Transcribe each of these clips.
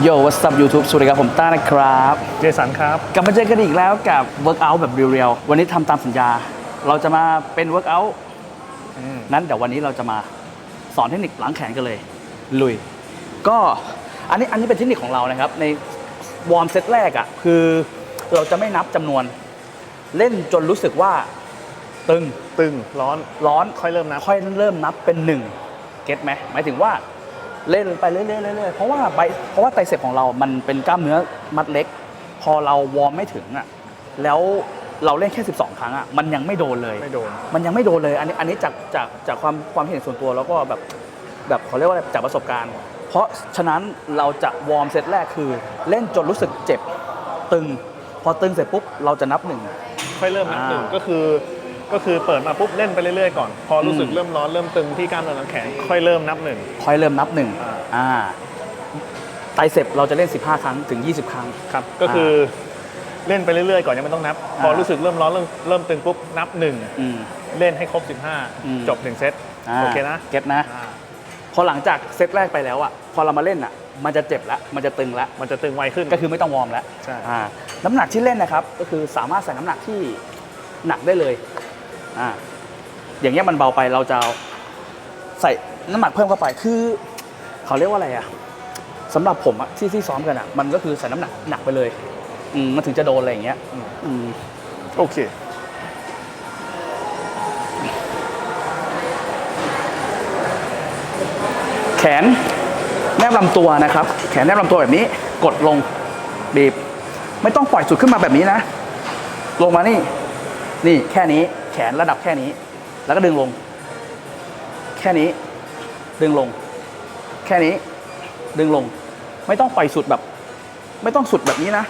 โยวัส up YouTube สวัสดีครับ ผมต้านะครับ เจสันครับ กลับมาเจอกันอีกแล้วกับ Workout แบบเรียวๆ วันนี้ทำตามสัญญา เราจะมาเป็น Workout อืมนั้นเดี๋ยววันนี้เราจะมาสอนเทคนิคล้างแขนกันเลย ลุย ก็อันนี้อันนี้เป็นเทคนิคของเรานะครับ ในวอร์มเซตแรกอะ่ะ คือเราจะไม่นับจำนวน เล่นจนรู้สึกว่าตึงตึงร้อนร้อนค่อยเริ่มนับ ค่อยเริ่มนับเป็นหนึ่งเก็ตไหมหมายถึงว่า เล่นไปเรื่อยๆเรื่อยๆเพราะว่าไบเพราะว่าไตรเสพของเรา มันเป็นกล้ามเนื้อมัดเล็ก พอเราวอร์มไม่ถึงอะแล้วเราเล่นแค่ 12 ครั้งอะมันยังไม่โดนเลย ไม่โดน มันยังไม่โดนเลย อันนี้อันนี้จากจากจากความความเห็นส่วนตัวแล้วก็แบบแบบเขาเรียกว่าอะไรจากประสบการณ์ เพราะฉะนั้นเราจะวอร์มเซตแรกคือ เล่นจนรู้สึกเจ็บตึง พอตึงเสร็จปุ๊บเราจะนับหนึ่งค่อยเริ่มนับอ่าหนึ่งก็คือ ก็คือเปิดมาปุ๊บเล่นไปเรื่อยๆก่อน พอรู้สึกอืมเริ่มร้อนเริ่มตึงที่กล้ามเนื้อหลังแขนค่อยเริ่มนับหนึ่ง ค่อยเริ่มนับหนึ่งอ่าอ่าไตรเสพเราจะเล่น 15 ครั้งถึง 20 ครั้ง ครับ ก็คือเล่นไปเรื่อยๆ ก่อนยังไม่ต้องนับ พออ่ารู้สึกเริ่มร้อนเริ่มเริ่มตึงปุ๊บนับหนึ่งอืมเล่นให้ครบอืม15 จบหนึ่งเซตาโอเคนะเก็ตนะอ่าพอหลังจากเซตแรกไปแล้วอะพอเรามาเล่นอะมันจะเจ็บแล้วมันจะตึงแล้วมันจะตึงไวขึ้นก็คือไม่ต้องวอร์มแล้วใช่อ่าน้ำหนักที่เล่นนะครับ ก็คือสามารถใส่น้ำหนักที่หนักได้เลย อ่าอย่างเงี้ยมันเบาไปเราจะเอาใส่น้ำหนักเพิ่มเข้าไปคือเขาเรียกว่าอะไรอะสำหรับผมอะที่ที่ซ้อมกันอะมันก็คือใส่น้ำหนักหนักไปเลยอืมมันถึงจะโดนอะไรอย่างเงี้ยอืมอืมโอเค แขนแนบลำตัวนะครับ แขนแนบลำตัวแบบนี้กดลงบีบ ไม่ต้องปล่อยสุดขึ้นมาแบบนี้นะ ลงมานี่ นี่แค่นี้ แขนระดับแค่นี้ แล้วก็ดึงลง แค่นี้ ดึงลง แค่นี้ ดึงลง ไม่ต้องปล่อยสุดแบบ ไม่ต้องสุดแบบนี้นะ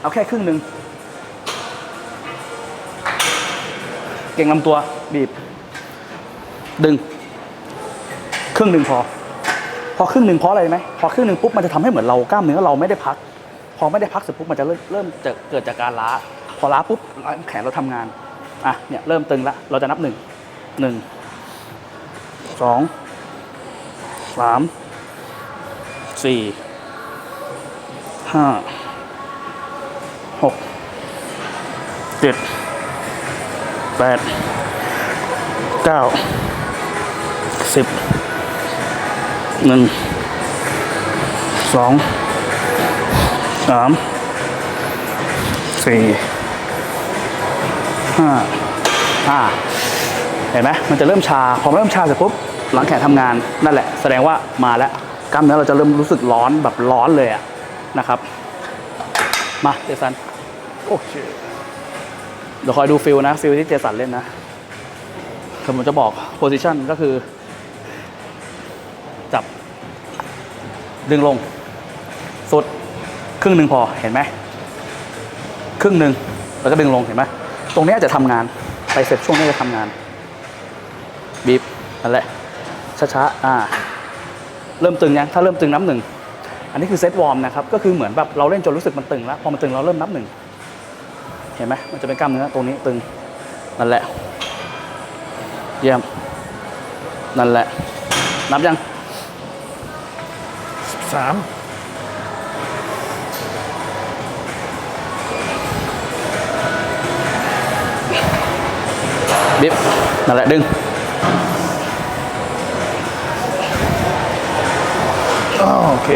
เอาแค่ครึ่งหนึ่งเก่งลำตัวบีบ ดึง ครึ่งหนึ่งพอ พอครึ่งหนึ่งเพราะอะไรไหมพอครึ่งหนึ่งปุ๊บมันจะทำให้เหมือนเรากล้ามเนื้อเราไม่ได้พัก พอไม่ได้พักเสร็จปุ๊บมันจะเริ่มเริ่มจะเกิดจากการล้า พอล้าปุ๊บแขนเราทำงาน อะเนี่ยเริ่มตึงละเราจะนับหนึ่งหนึ่งสองสามสี่ห้าหกเจ็ดแปดเก้าสิบหนึ่งสองสามสี่ อ่าเห็นไหมมันจะเริ่มชา พอเริ่มชาเสร็จปุ๊บหลังแขนทำงานนั่นแหละ แสดงว่ามาแล้วกล้ามเนื้อเราจะเริ่มรู้สึกร้อนแบบร้อนเลยอะนะครับ มาเจสันโอเคเดี๋ยวคอยดูฟิลนะฟิลที่เจสันเล่นนะคือผมจะบอกโพซิชันก็คือ จับ ดึงลง สุด ครึ่งหนึ่งพอเห็นไหม ครึ่งหนึ่งแล้วก็ดึงลงเห็นไหม ตรงนี้จะทำงานไปเสร็จช่วงนี้จะทำงานบีบนั่นแหละช้าๆอ่าเริ่มตึงยังถ้าเริ่มตึงนับหนึ่งอันนี้คือเซตวอร์มนะครับก็คือเหมือนแบบเราเล่นจนรู้สึกมันตึงแล้วพอมันตึงเราเริ่มนับหนึ่งเห็นไหมมันจะเป็นกล้ามเนื้อตรงนี้ตึงนั่นแหละ เยี่ยมนั่นแหละ นับยังสาม บิ๊บนั่นแหละดึงโอโอเคเค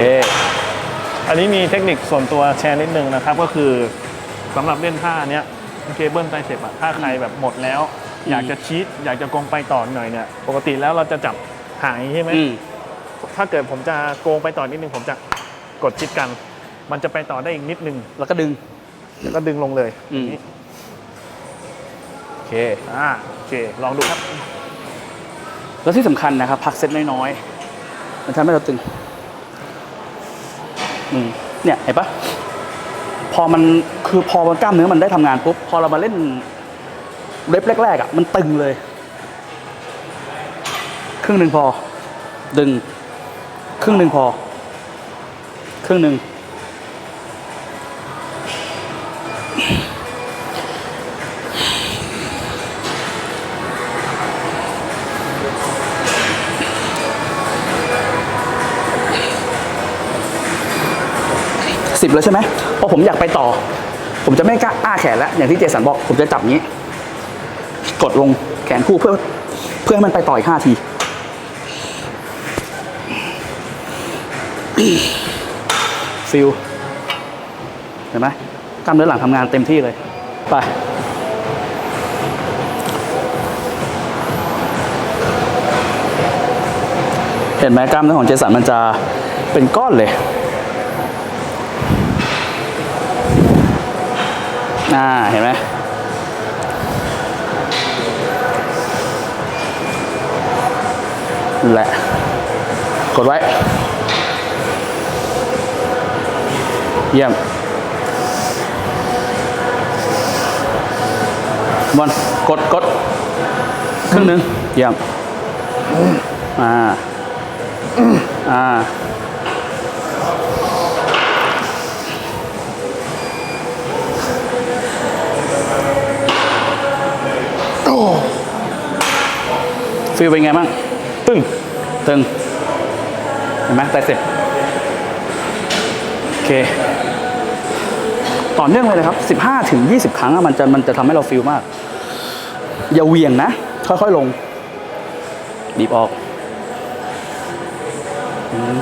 อันนี้มีเทคนิคส่วนตัวแชร์นิดนึงนะครับ ก็คือสำหรับเล่นท่าเนี้ยเคเบิลไตรเสพอะถ้าใครแบบหมดแล้วอืมอยากจะชีตอยากจะโกงไปต่อหน่อยเนี่ยปกติแล้วเราจะจับห่างอย่างนี้ใช่ไหมอืมถ้าเกิดผมจะโกงไปต่อนิดนึงผมจะกดชิดกัน มันจะไปต่อได้อีกนิดนึง แล้วก็ดึง แล้วก็ดึงลงเลย อืม อย่างนี้ โอ เคอ่าโอเค ลองดูครับ แล้วที่สำคัญนะครับ พักเซตน้อยๆ มันทำให้เราตึง อืม เนี่ย เห็นปะพอมันคือพอมันกล้ามเนื้อมันได้ทำงานปุ๊บ พอเรามาเล่นเล็บแรกๆอะ มันตึงเลย ครึ่งหนึ่งพอ ดึง ครึ่งหนึ่งพอ ครึ่งหนึ่ง สิบแล้วใช่ไหมพอผมอยากไปต่อ ผมจะไม่กล้าอ้าแขนแล้ว อย่างที่เจสันบอก ผมจะจับงี้ กดลงแขนคู่เพื่อ เพื่อให้มันไปต่ออีกห้าทีฟิลเห็นไหมกล้ามเนื้อหลังทำงานเต็มที่เลย ไปเห็นไหมกล้ามเนื้อของเจสันมันจะเป็นก้อนเลย อ่าเห็นไหมแหละ กดไว้ เยี่ยมบอลกดกดครึ่งหนึ่งเยี่ยมอ่าอ่า ฟิลเป็นไงบ้าง ตึ้งตึง เห็นไหมแต่เสร็จ โอเค ต่อเนื่องเลยนะครับ 15ถึง20 ครั้งอะมันจะมันจะทำให้เราฟิลมาก อย่าเหวี่ยงนะ ค่อยๆลง บีบออก อืม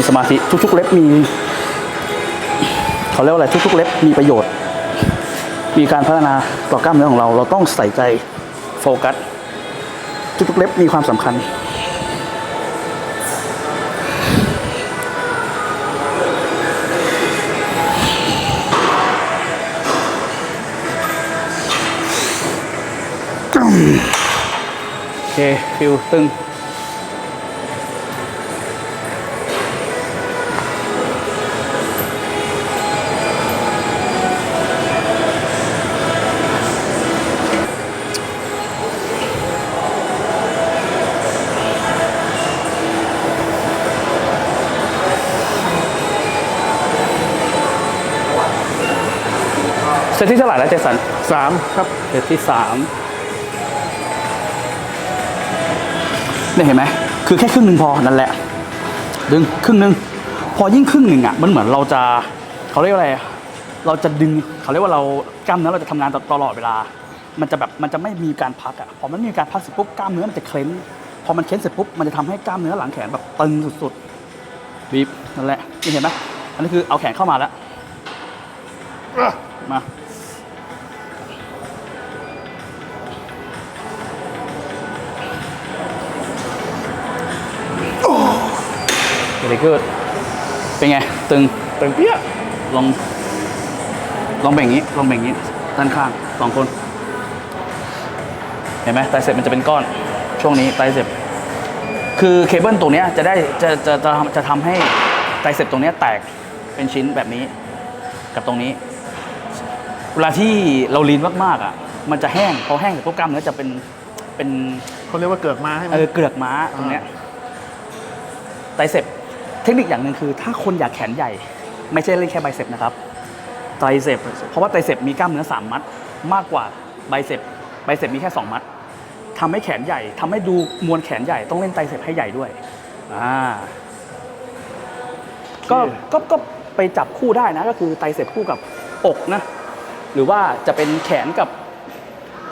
มีสมาธิทุกๆเล็บมีเขาเรียกว่าอะไรทุกๆเล็บมีประโยชน์ มีการพัฒนาต่อกล้ามเนื้อของเรา เราต้องใส่ใจโฟกัส ทุกๆเล็บมีความสำคัญโอเคฟิลตึง เซตที่เท่าไหร่แล้วเจสันสามครับเซตที่สามเนี่ยเห็นไหมคือแค่ครึ่งหนึ่งพอนั่นแหละ ดึงครึ่งหนึ่งพอยิ่งครึ่งหนึ่งอะมันเหมือนเราจะเขาเรียกว่าอะไรอะเราจะดึงเขาเรียกว่าเรากล้ามเนื้อเราจะทำงานตลอดเวลา มันจะแบบมันจะไม่มีการพักอะพอมันไม่มีการพักเสร็จปุ๊บกล้ามเนื้อมันจะเคล้นพอมันเคล้นเสร็จปุ๊บมันจะทำให้กล้ามเนื้อหลังแขนแบบตึงสุดๆบีบนั่นแหละนี่เห็นไหมอันนี้คือเอาแขนเข้ามาแล้วมา very good เป็นไง ตึง ตึงเปี้ย ลอง ลองแบ่งอย่างนี้ ลองแบ่งอย่างนี้ ด้านข้างสองคน เห็นไหมไตรเสพมันจะเป็นก้อน ช่วงนี้ไตรเสพคือเคเบิลตรงเนี้ยจะได้ จะ จะ จะทำจะทำให้ไตรเสพตรงเนี้ยแตกเป็นชิ้นแบบนี้ กับตรงนี้ เวลาที่เราลีนมากๆอะ มันจะแห้ง พอแห้งเสร็จปุ๊บกล้ามเนื้อจะเป็น เป็นเขาเรียกว่าเกือกม้าใช่ไหมเออ เกลือกม้าตรงเนี้ยไตรเสพเทคนิคอย่างหนึ่งคือ ถ้าคนอยากแขนใหญ่ ไม่ใช่เล่นแค่ไบเซปนะครับไตรเสพเพราะว่าไตรเสพมีกล้ามเนื้อสามมัด มากกว่าไบเซปไบเซปมีแค่สองมัดทำให้แขนใหญ่ทำให้ดูมวลแขนใหญ่ต้องเล่นไตรเสพให้ใหญ่ด้วยอ่าก็ก็ก็ไปจับคู่ได้นะก็คือไตรเสพคู่กับอกนะ หรือว่าจะเป็นแขนกับ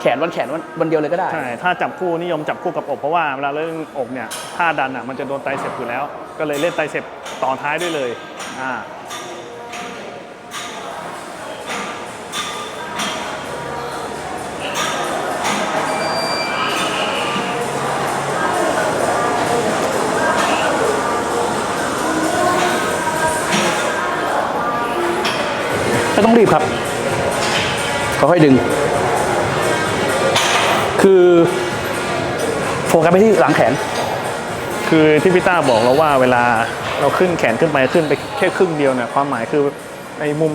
แขนวันแขนวันวันเดียวเลยก็ได้ ใช่ ถ้าจับคู่นิยมจับคู่กับอก เพราะว่าเวลาเล่นอกเนี่ยท่าดันอะมันจะโดนไตรเสพอยู่แล้ว ก็เลยเล่นไตรเสพต่อท้ายด้วยเลยอ่าไม่ต้องรีบครับค่อยๆดึง คือโฟกัสไปที่หลังแขน คือที่พี่ต้าบอกเราว่าเวลาเราขึ้นแขนขึ้นไปขึ้นไปแค่ครึ่งเดียวเนี่ยความหมายคือในมุม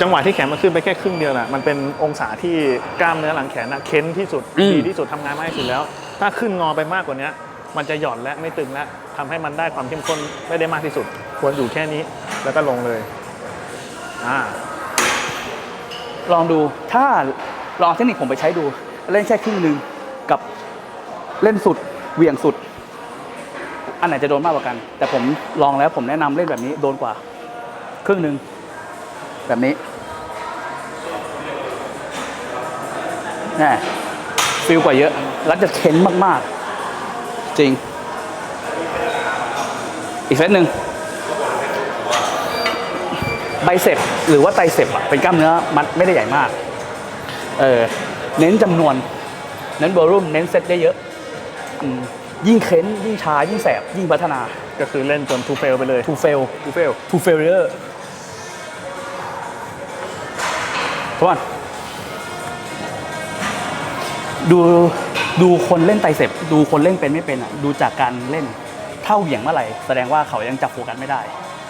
จังหวะที่แขนมันขึ้นไปแค่ครึ่งเดียวน่ะมันเป็นองศาที่กล้ามเนื้อหลังแขนน่ะเค้นที่สุดอืม ดีที่สุดทำงานมากที่สุดแล้ว ถ้าขึ้นงอไปมากกว่านี้มันจะหย่อนและไม่ตึงและทำให้มันได้ความเข้มข้นไม่ได้มากที่สุด ควรอยู่แค่นี้แล้วก็ลงเลยอ่าลองดูถ้าลองเอาเทคนิคผมไปใช้ดู เล่นแค่ครึ่งหนึ่งกับเล่นสุดเหวี่ยงสุด อันไหนจะโดนมากกว่ากัน แต่ผมลองแล้วผมแนะนำเล่นแบบนี้โดนกว่า ครึ่งหนึ่งแบบนี้แน่ฟิลกว่าเยอะ แล้วจะเค้นมาก ๆ จริง อีกเซตหนึ่งไบเซปหรือว่าไตรเซปอะเป็นกล้ามเนื้อมัดไม่ได้ใหญ่มาก เออ เน้นจำนวน เน้นโวลุ่มเน้นเซตได้เยอะอืมยิ่งเค้นยิ่งช้ายิ่งแสบ ยิ่งพัฒนาก็คือเล่นจนทูเฟลไปเลย to fail ทูเฟล to failure ทุกคนดูดูคนเล่นไตรเสพดูคนเล่นเป็นไม่เป็นอะดูจากการเล่นเท่าเหวี่ยงเมื่อไหร่แสดงว่าเขายังจับโฟกัสไม่ได้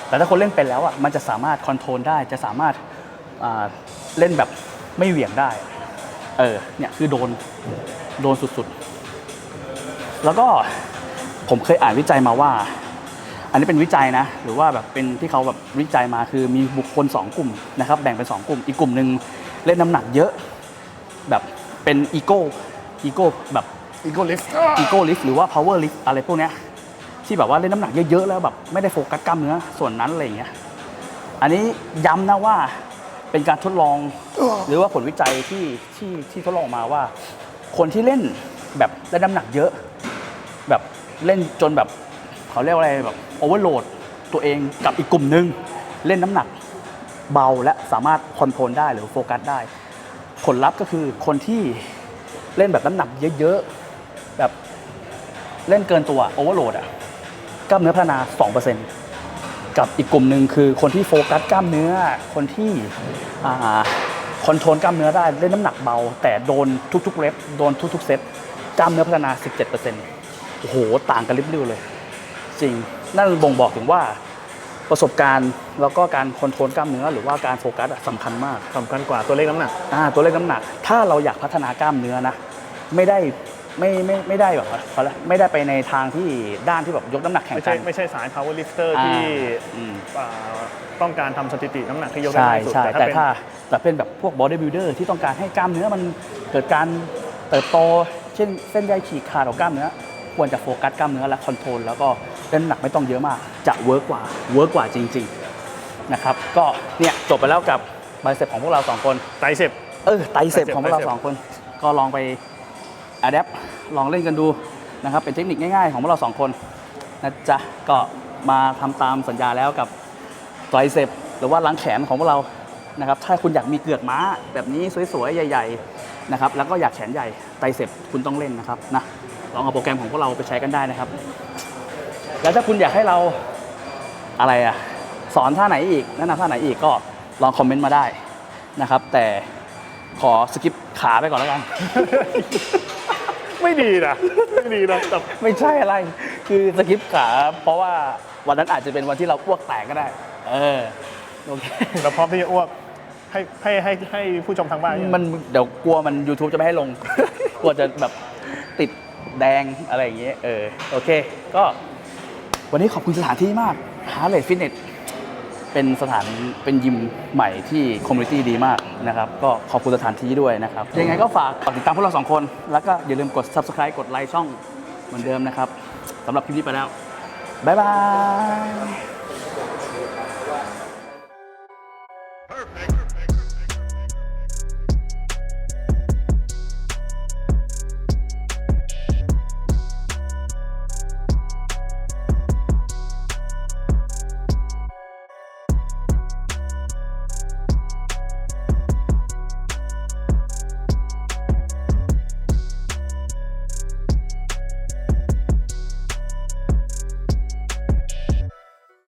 แต่ถ้าคนเล่นเป็นแล้วอะมันจะสามารถคอนโทรลได้จะสามารถอ่าเล่นแบบไม่เหวี่ยงได้ เออเนี่ยคือโดนโดนสุดๆ แล้วก็ผมเคยอ่านวิจัยมาว่า อันนี้เป็นวิจัยนะ หรือว่าแบบเป็นที่เขาแบบวิจัยมาคือมีบุคคล 2 กลุ่มนะครับ แบ่งเป็น 2 กลุ่ม อีกกลุ่มหนึ่งเล่นน้ำหนักเยอะ แบบเป็นอีโก้อีโก้แบบอีโกลิฟอีโก้ลิฟหรือว่า power lift อะไรพวกเนี้ยที่แบบว่าเล่นน้ำหนักเยอะๆแล้วแบบไม่ได้โฟกัสกล้ามเนื้อส่วนนั้นอะไรอย่างเงี้ยอันนี้ย้ำนะว่า เป็นการทดลองหรือว่าผลวิจัยที่ที่ที่ทดลองออกมาว่า คนที่เล่นแบบได้น้ำหนักเยอะ แบบเล่นจนแบบเขาเรียกว่าอะไรแบบโอเวอร์โหลดตัวเองกับอีกกลุ่มหนึ่งเล่นน้ำหนักเบาและสามารถคอนโทรลได้หรือโฟกัสได้ ผลลัพธ์ก็คือคนที่เล่นแบบน้ำหนักเยอะๆแบบเล่นเกินตัวโอเวอร์โหลดอะกล้ามเนื้อพัฒนา 2% กับอีกกลุ่มหนึ่งคือคนที่โฟกัสกล้ามเนื้อ คนที่อ่าคอนโทรลกล้ามเนื้อได้เล่นน้ำหนักเบา แต่โดนทุกๆเรปโดนทุกๆเซตกล้ามเนื้อพัฒนา 17%โอ้โห ต่างกันลิบลิ่วเลย จริง นั่นบ่งบอกถึงว่าประสบการณ์แล้วก็การคอนโทรลกล้ามเนื้อหรือว่าการโฟกัสอะสำคัญมากสำคัญกว่าตัวเลขน้ำหนักอ่าตัวเลขน้ำหนัก ถ้าเราอยากพัฒนากล้ามเนื้อนะ ไม่ได้ ไม่ไม่ไม่ได้แบบว่าเขาเรียกไม่ได้ไปในทางที่ด้านที่แบบยกน้ำหนักแข่งไม่กัใช่น ไม่ใช่สาย power lifter อ่าที่อืม อ่าต้องการทำสถิติน้ำหนักที่ยกได้ใช่มากที่สุดใช่แต่แต่ถ้าเป็น ถ้าแต่เป็นแบบพวก body builder ที่ต้องการให้กล้ามเนื้อมันเกิดการเติบโต เช่นเส้นใยฉีกขาดของกล้ามเนื้อ ควรจะโฟกัสกล้ามเนื้อและคอนโทรลแล้วก็เล่นน้ำหนักไม่ต้องเยอะมาก จะเวิร์กกว่า เวิร์กกว่าจริงๆนะครับ ก็เนี่ยจบไปแล้วกับไบเซ็ปของพวกเราสองคน ไตรเซปเออไตรเสพไตรเสพของพวกเราไตรเสพสองคน ก็ลองไป อัดแอปลองเล่นกันดูนะครับเป็นเทคนิคง่ายๆ ของพวกเราสองคนนะจ๊ะก็มาทำตามสัญญาแล้วกับไตรเสพหรือว่าล้างแขนของพวกเรานะครับถ้าคุณอยากมีเกือกม้าแบบนี้สวยๆ ใหญ่ ๆนะครับ แล้วก็อยากแขนใหญ่ไตรเสพคุณต้องเล่นนะครับนะลองเอาโปรแกรมของพวกเราไปใช้กันได้นะครับ แล้วถ้าคุณอยากให้เราอะไรอะสอนท่าไหนอีกแนะนำท่าไหนอีกก็ลองคอมเมนต์มาได้นะครับ แต่ขอสกิปขาไปก่อนแล้วกัน ไม่ดีนะไม่ดีนะแต่ไม่ใช่อะไร คือสกิปขา เพราะว่าวันนั้นอาจจะเป็นวันที่เราอ้วกแตกก็ได้ เออโอเคเราพร้อมที่จะอ้วกให้ให้ให้ให้ผู้ชมทางบ้านยังมันเดี๋ยวกลัวมัน YouTube จะไม่ให้ลง กลัวจะแบบติดแดงอะไรอย่างเงี้ยเออโอเค ก็วันนี้ขอบคุณสถานที่มาก h a r l e y Fitness เเป็นสถานเป็นยิมใหม่ที่คอมมูนิตี้ดีมากนะครับ ก็ขอบคุณสถานที่ด้วยนะครับ ยังไงก็ฝากติดตามพวกเราสองคน แล้วก็อย่าลืมกด subscribe กดไลค์ช่องเหมือนเดิมนะครับสำหรับคลิปนี้ไปแล้ว บ๊ายบาย Perfect.